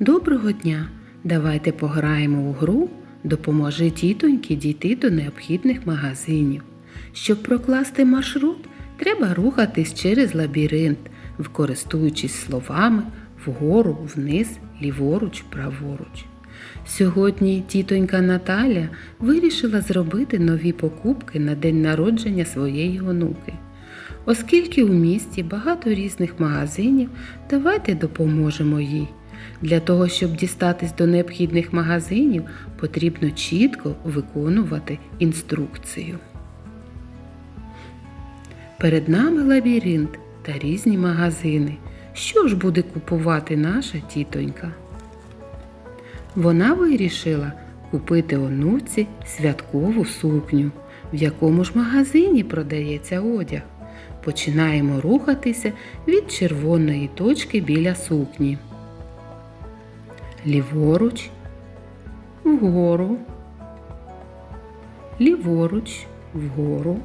Доброго дня! Давайте пограємо у гру Допоможи тітоньки дійти до необхідних магазинів. Щоб прокласти маршрут, треба рухатись через лабіринт, використовуючись словами вгору, вниз, ліворуч, праворуч. Сьогодні тітонька Наталя вирішила зробити нові покупки на день народження своєї онуки. Оскільки у місті багато різних магазинів, давайте допоможемо їй. Для того, щоб дістатись до необхідних магазинів, потрібно чітко виконувати інструкцію. Перед нами лабіринт та різні магазини. Що ж буде купувати наша тітонька? Вона вирішила купити онуці святкову сукню, в якому ж магазині продається одяг. Починаємо рухатися від червоної точки біля сукні. Ліворуч, вгору, ліворуч, вгору,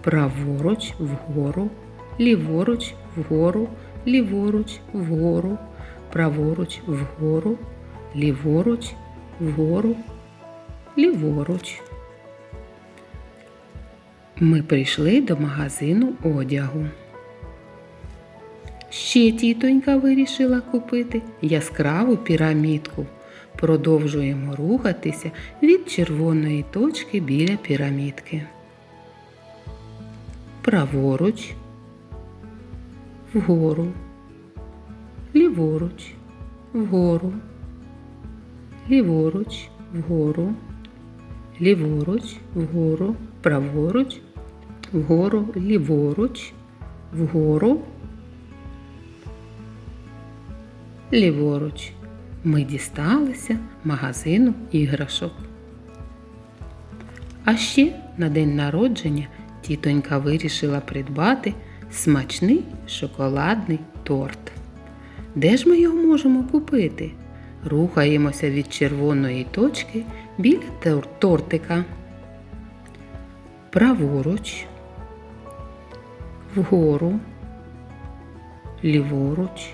праворуч, вгору, ліворуч, вгору, ліворуч, вгору, праворуч, вгору, ліворуч, вгору, ліворуч. Ми прийшли до магазину одягу. Ще тітонька вирішила купити яскраву пірамідку. Продовжуємо рухатися від червоної точки біля пірамідки. Праворуч, вгору, ліворуч, вгору, ліворуч, вгору, ліворуч, вгору, праворуч, вгору, ліворуч, вгору. Ліворуч ми дісталися магазину іграшок. А ще на день народження тітонька вирішила придбати смачний шоколадний торт. Де ж ми його можемо купити? Рухаємося від червоної точки біля тортика. Праворуч, вгору, ліворуч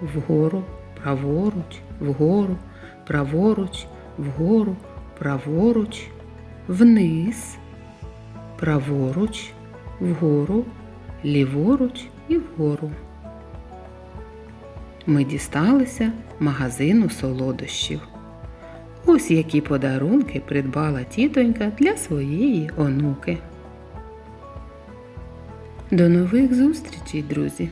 вгору, праворуч, вгору, праворуч, вгору, праворуч, вниз, праворуч, вгору, ліворуч і вгору. Ми дісталися магазину солодощів. Ось які подарунки придбала тітонька для своєї онуки. До нових зустрічей, друзі!